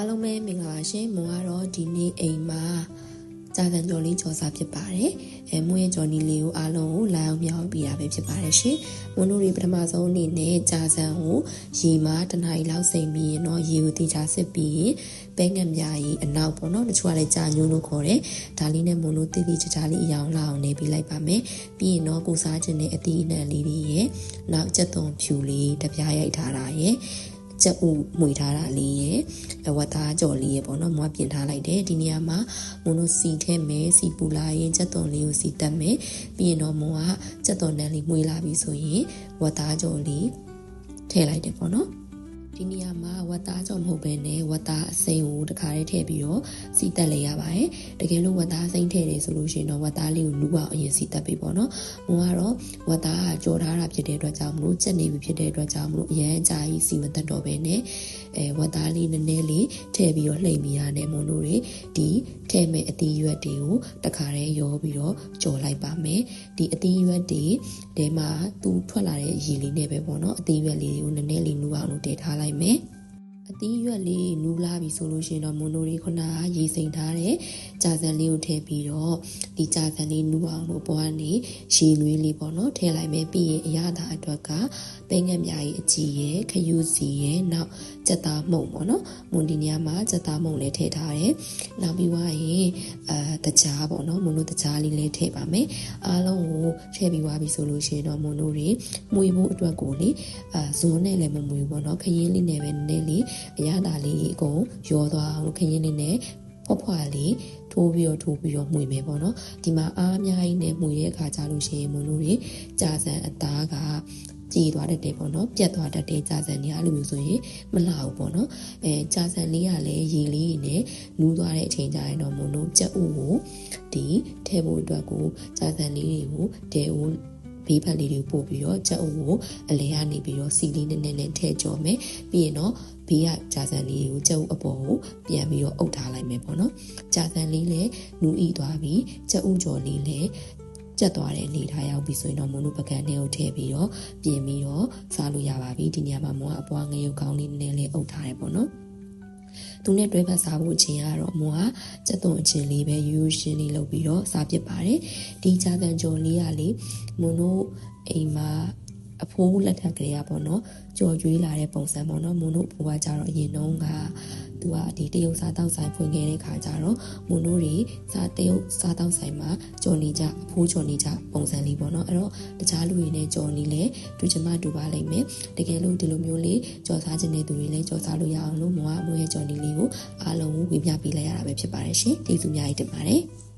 အားလုံးပဲမင်္ဂလာပါရှင်မွန်ကတော့ဒီနေ့အိမ်မှာကြာစံကြော်လေးကြော်စားဖြစ်ပါတယ်အဲမွန်ရဲ့ကြော်နီလေးကိုအားလုံးကိုလာအောင်မြောက်ပြတာပဲဖြစ်ပါတယ်ရှင်မွန်တို့တွေပထမဆုံးအနေနဲ့ကြာစံကိုရေမှာတနားရီလောက်စိမ်ပြီးရင်တော့ရေကိုတေချာစစ်ပြီးရင်ပဲငံမြာကြီးအနောက်ပေါ့နော်တချို့ကလည်းကြာညွန်းလို့ခေါ်တယ်ဒါလေးနဲ့မွန်တို့တိတိကျကျလေးအယောင်လောက်အောင်နေပြီးလိုက်ပါမယ်ပြီးရင်တော့ကိုစားခြင်းနဲ့အသီးအနှံလေးတွေရဲ့နောက်ကြက်သွန်ဖြူလေးတပြားရိုက်ထားတာရဲ့ ကြက်ဥမှွေထားတာလေးရယ်အဝတ်သားကြော်လေးရယ်ပေါ့နော်မွားပြင်ထားလိုက်တယ်ဒီနေရာမှာမုံတို့စီထဲမယ်စီပူလာရင်ကြက်သွန်လေးကိုစီတက်မယ်ပြီးရင်တော့မုံကကြက်သွန်နန်းလေးမှွေလာပြီဆိုရင်ဝတ်သားကြော်လေးထည့်လိုက်တယ်ပေါ့နော် ဒီနေရာမှာဝတ်သားကြော်မဟုတ်ဘဲနဲ့ဝတ်သားအစိမ်းကိုတခါတည်းထည့်ပြီးတော့စီတက်လေရပါတယ်တကယ်လို့ဝတ်သားအစိမ်းထည့်တယ်ဆိုလို့ရှိရင်တော့ဝတ်သားလေးကိုလူအောင်အရင်စီတက်ပြီပေါ့နော်မုံကတော့ဝတ်သားကကြော်ထားတာဖြစ်တဲ့အတွက်ကြောင့်မလို့ချက်နေပြီဖြစ်တဲ့အတွက်ကြောင့်မလို့အရန်အကြာကြီးစီမတက်တော့ဘဲနဲ့အဲဝတ်သားလေးနည်းနည်းလေးထည့်ပြီးတော့လှိမ့်မိရတဲ့မုံတို့တွေဒီထည့်မဲ့အသီးရွက်တွေကိုတခါတည်းရောပြီးတော့ကြော်လိုက်ပါမယ်ဒီအသီးရွက်တွေတဲမှာသူထွက်လာတဲ့ရေလေးနဲ့ပဲပေါ့နော်အသီးရွက်လေးတွေကိုနည်းနည်းလေးနူအောင်လို့တည်ထားလိုက်မယ် အသီးရွက်လေးနူးလာပြီဆိုလို့ရှိရင်တော့မွန်တို့တွေခုနကရေစိမ်ထားတဲ့ကြာစံလေးကိုထည့်ပြီးတော့ဒီကြာစံလေးနူးအောင်လို့ပေါ်ကနေရေနွေးလေးပေါ့နော်ထည့်လိုက်မယ်ပြီးရင်အရသာအတွက်ကပဲငက်မြာကြီးအကြီးရယ်ခယူစီရယ်နောက်ကြက်သားမှုန့်ပေါ့နော်မွန်ဒီညမှာကြက်သားမှုန့်လည်းထည့်ထားတယ်နောက်ပြီးွားရင်အဲတကြားပေါ့နော်မွန်တို့တကြားလေးလည်းထည့်ပါမယ်အားလုံးကိုထည့်ပြီးွားပြီဆိုလို့ရှိရင်တော့မွန်တို့တွေမှုဖို့အတွက်ကိုလေအဲဇွန်နဲ့လည်းမမှုဘူးပေါ့နော်ခရင်လေးနဲ့ပဲနည်းနည်းလေးအရသာလေးအကုန်ရောသွားအောင်ခရင်လေးနဲ့ဖွားဖွားလေးထိုးပြီးတော့ထိုးပြီးတော့မှုမယ်ပေါ့နော်ဒီမှာအားအများကြီးနဲ့မှုရဲ့အခါကြလို့ရှိရင်မွန်တို့တွေကြာစံအသားကကြည်သွားတတ်တယ်ပေါ့နော်ပြတ်သွားတတ်တဲ့ကြာစံတွေအဲ့လိုမျိုးဆိုရင်မလှဘူးပေါ့နော်အဲကြာစံလေးကလည်းရေလေးနဲ့နူးသွားတဲ့အချိန်ကျရင်တော့မုံတို့ကြက်ဥကိုဒီထဲဖို့အတွက်ကိုကြာစံလေးတွေကိုတဲဦးဘေးဖက်လေးတွေပို့ပြီးတော့ကြက်ဥကိုအလဲကနေပြီးတော့စီလေးနဲ့နဲ့ထည့်ကြော်မယ်ပြီးရင်တော့ ဘေးကကြာစံလေးကိုကြက်ဥအပေါ်ကိုပြန်ပြီးတော့အုပ်ထားလိုက်မယ်ပေါ့နော်ကြာစံလေးလည်းနူးဤသွားပြီးကြက်ဥကြော်လေးလည်းကျက်သွားတဲ့အနေထားရောက်ပြီဆိုရင်တော့မုံတို့ပကံထဲကိုထည့်ပြီးတော့ပြင်ပြီးတော့စားလို့ရပါပြီဒီနေရာမှာမုံကအပွားငရုတ်ကောင်းလေးနည်းနည်းလေးအုပ်ထားတယ်ပေါ့နော်သူနဲ့တွဲဖက်စားဖို့အချိန်ကတော့မွာစက်သွန်အချင်းလေးပဲရိုးရိုးရှင်းလေးလုပ်ပြီးတော့စားပစ်ပါတယ်ဒီဂျာတန်ကြော်လေးကလေမွန်တို့အိမ်မှာ အဖိုးလက်ထက်ကလေးอ่ะပေါ့နော်ကြော်ကျွေးလာတဲ့ပုံစံပေါ့နော်မွန်တို့အဖိုးကကြတော့အရင်တုန်းကသူကဒီတရုတ်စားတောက်ဆိုင်ဖွင့်ခဲ့တဲ့ခါကျတော့မွန်တို့တွေစားတရုတ်စားတောက်ဆိုင်မှာကြော်နေကြအဖိုးကြော်နေကြပုံစံလေးပေါ့နော်အဲ့တော့တခြားလူတွေနဲ့ကြော်နေလဲတူချင်မှတူပါလိမ့်မယ်တကယ်လို့ဒီလိုမျိုးလေးကြော်စားခြင်းတဲ့သူတွေလည်းကြော်စားလို့ရအောင်လို့မွန်ကအမိုးရဲ့ကြော်နေလေးကိုအားလုံးဝေမျှပေးလိုက်ရတာပဲဖြစ်ပါတယ်ရှင်ကျေးဇူးများကြီးတင်ပါတယ်